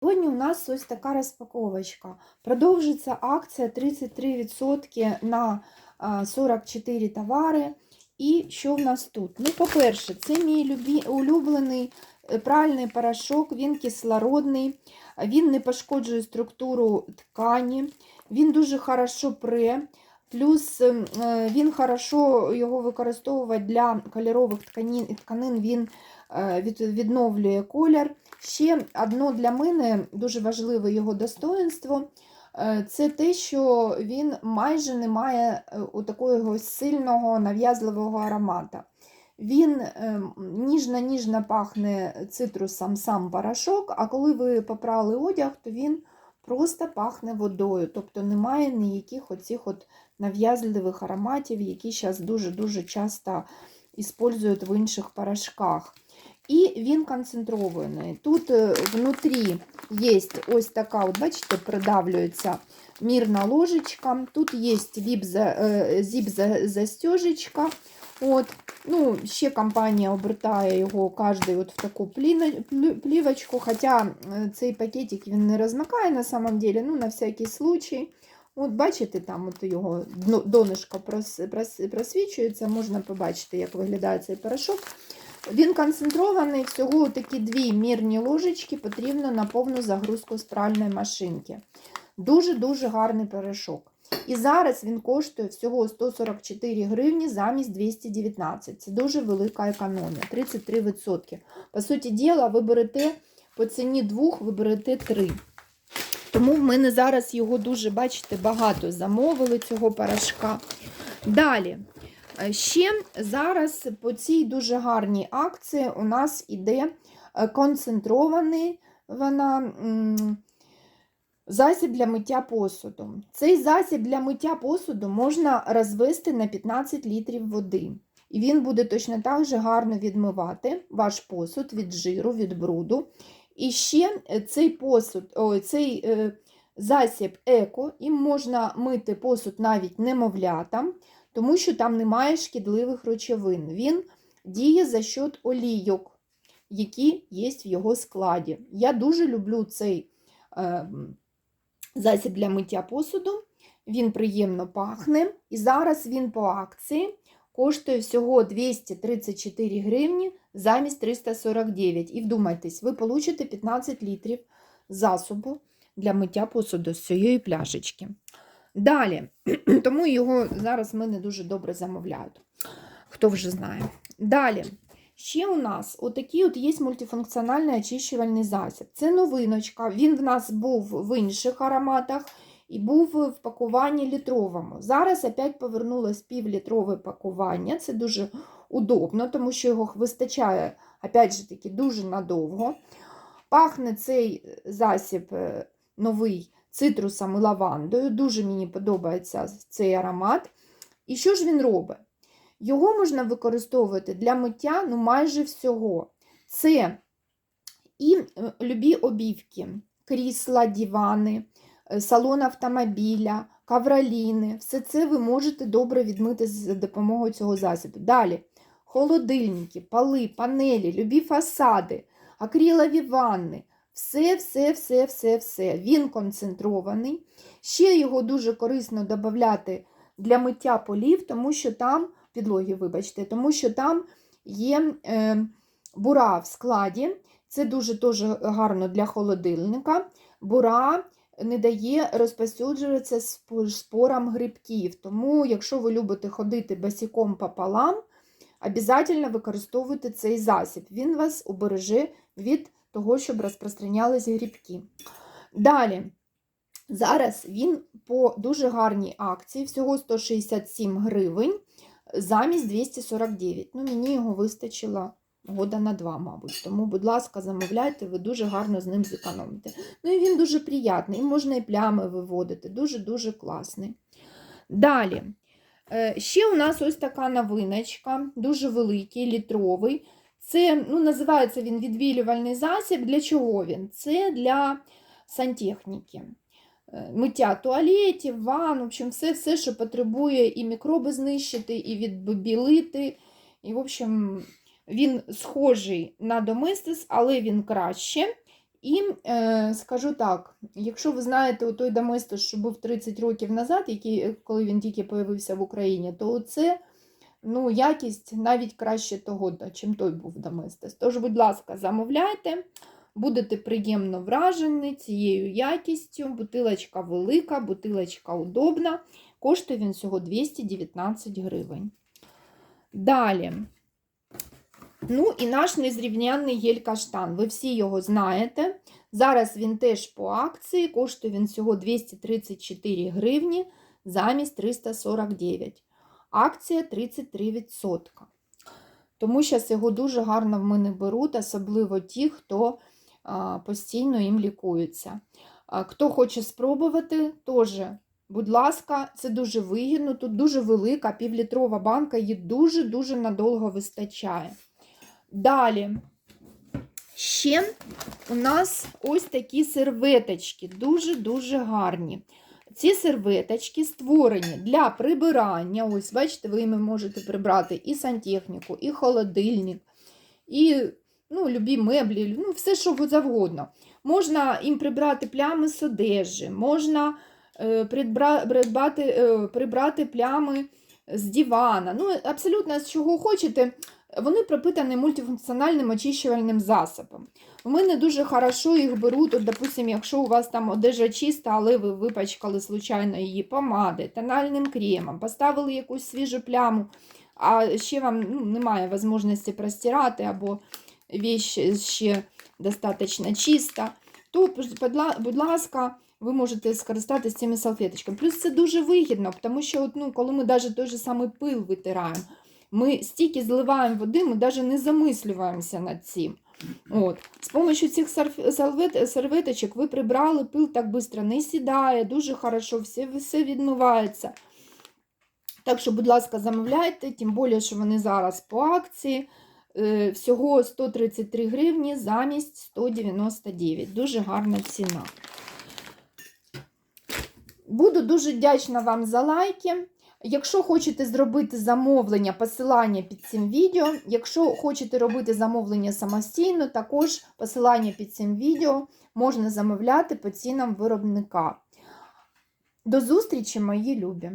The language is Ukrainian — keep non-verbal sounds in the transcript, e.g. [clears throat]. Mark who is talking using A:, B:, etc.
A: Сьогодні у нас ось така розпаковочка. Продовжиться акція 33% на 44 товари. І що в нас тут? Ну, по-перше, це мій улюблений е, пральний порошок, він кислородний, він не пошкоджує структуру ткані, він дуже хорошо пре. Плюс ем, е, він хорошо його використовувати для кольорових тканин, тканин він е, відновлює колір. Ще одно для мене дуже важливе його достоинство е, це те, що він майже не має такого сильного нав'язливого аромата. Він е, ніжно-ніжно пахне цитрусом сам порошок, а коли ви попрали одяг, то він просто пахне водою, тобто немає ніяких оцих от нав'язливих ароматів, які зараз дуже-дуже часто использують в інших порошках. І він концентрований. Тут е, внутрі є ось така, от бачите, придавлюється мірна ложечка. Тут є зіп-застежечка. От. Ну, ще компанія обертає його кожний от в таку плівочку, хоча цей пакетик він не розмикає на самом деле, ну, на всякий случай. От бачите, там от його донышко прос- прос- просвічується, можна побачити, як виглядає цей порошок. Він концентрований, всього такі дві мірні ложечки потрібно на повну загрузку з пральної машинки. Дуже-дуже гарний порошок. І зараз він коштує всього 144 гривні замість 219. Це дуже велика економія, 33%. По суті діла, ви берете по ціні двох, ви берете три. Тому в мене зараз його дуже, бачите, багато замовили цього порошка. Далі. Е, Ще зараз по цій дуже гарній акції у нас іде е, концентрований вона, засіб для миття посуду. Цей засіб для миття посуду можна розвести на 15 літрів води. І він буде точно так же гарно відмивати ваш посуд від жиру, від бруду. І ще е, цей посуд, ой, цей е, засіб еко, їм можна мити посуд навіть немовлятам тому що там немає шкідливих речовин. Він діє за счет олійок, які є в його складі. Я дуже люблю цей е, засіб для миття посуду. Він приємно пахне. І зараз він по акції коштує всього 234 гривні замість 349. І вдумайтесь, ви получите 15 літрів засобу для миття посуду з цієї пляшечки. Далі, [clears throat] тому його зараз ми не дуже добре замовляють. Хто вже знає. Далі. Ще у нас отакий от є мультифункціональний очищувальний засіб. Це новиночка. Він в нас був в інших ароматах і був в пакуванні літровому. Зараз опять повернулось півлітрове пакування. Це дуже удобно, тому що його вистачає, опять же таки, дуже надовго. Пахне цей засіб е, новий цитрусом і лавандою. Дуже мені подобається цей аромат. І що ж він робить? Його можна використовувати для миття ну, майже всього. Це і е, любі обівки, крісла, дивани, е, салон автомобіля, кавроліни. Все це ви можете добре відмити за допомогою цього засобу. Далі холодильники, поли, панелі, любі фасади, акрилові ванни. Все, все, все, все, все. Він концентрований. Ще його дуже корисно додати для миття полів, тому що там, підлоги, вибачте, тому що там є е, бура в складі. Це дуже дуже гарно для холодильника. Бура не дає розпосюджуватися спо- спорам грибків. Тому, якщо ви любите ходити босиком пополам, обов'язково використовуйте цей засіб. Він вас убереже від того, щоб розпространялись грибки. Далі, зараз він по дуже гарній акції, всього 167 гривень замість 249. Ну, мені його вистачило года на два, мабуть. Тому, будь ласка, замовляйте, ви дуже гарно з ним зекономите. Ну і він дуже приятний, можна і плями виводити. Дуже-дуже класний. Далі. Е, Ще у нас ось така новиночка, дуже великий, літровий. Це, ну, називається він відбілювальний засіб. Для чого він? Це для сантехніки. Е, Миття туалетів, ванн, в общем, все, все, що потребує і мікроби знищити, і відбілити. І, в общем, він схожий на доместис, але він краще. І е, скажу так: якщо ви знаєте той Доместос, що був 30 років назад, який, коли він тільки появився в Україні, то це ну, якість навіть краще того, чим той був Доместос. Тож, будь ласка, замовляйте, будете приємно вражені цією якістю. Бутилочка велика, бутилочка удобна. Коштує він всього 219 гривень. Далі. Ну і наш незрівнянний гель-каштан. Ви всі його знаєте. Зараз він теж по акції, коштує він всього 234 гривні замість 349. Акція 33%. Тому зараз його дуже гарно в мене беруть, особливо ті, хто постійно їм лікується. А, хто хоче спробувати, теж, будь ласка, це дуже вигідно. Тут дуже велика півлітрова банка, її дуже-дуже надовго вистачає. Далі. Ще у нас ось такі серветочки, дуже-дуже гарні. Ці серветочки створені для прибирання. Ось, бачите, ви іми можете прибрати і сантехніку, і холодильник, і ну, любі меблі, ну, все, що завгодно. Можна їм прибрати плями з одежі, можна е, придбати, е, прибрати плями з дивана. Ну, абсолютно з чого хочете. Вони пропитані мультифункціональним очищувальним засобом. У мене дуже хорошо їх беруть, от, допустим, якщо у вас там одежа чиста, але ви випачкали случайно її помадою, тональним кремом, поставили якусь свіжу пляму, а ще вам ну, немає можливості простирати, або віч ще достатньо чиста, то, будь ласка, ви можете скористатися цими салфеточками. Плюс це дуже вигідно, тому що ну, коли ми навіть той же самий пил витираємо, ми стільки зливаємо води, ми навіть не замислюємося над цим. От. З допомогою цих серветочок ви прибрали, пил так швидко не сідає, дуже хорошо, все, все відмивається. Так що, будь ласка, замовляйте, тим більше, що вони зараз по акції. Е, Всього 133 гривні замість 199. Дуже гарна ціна. Буду дуже вдячна вам за лайки. Якщо хочете зробити замовлення, посилання під цим відео. Якщо хочете робити замовлення самостійно, також посилання під цим відео можна замовляти по цінам виробника. До зустрічі, мої любі!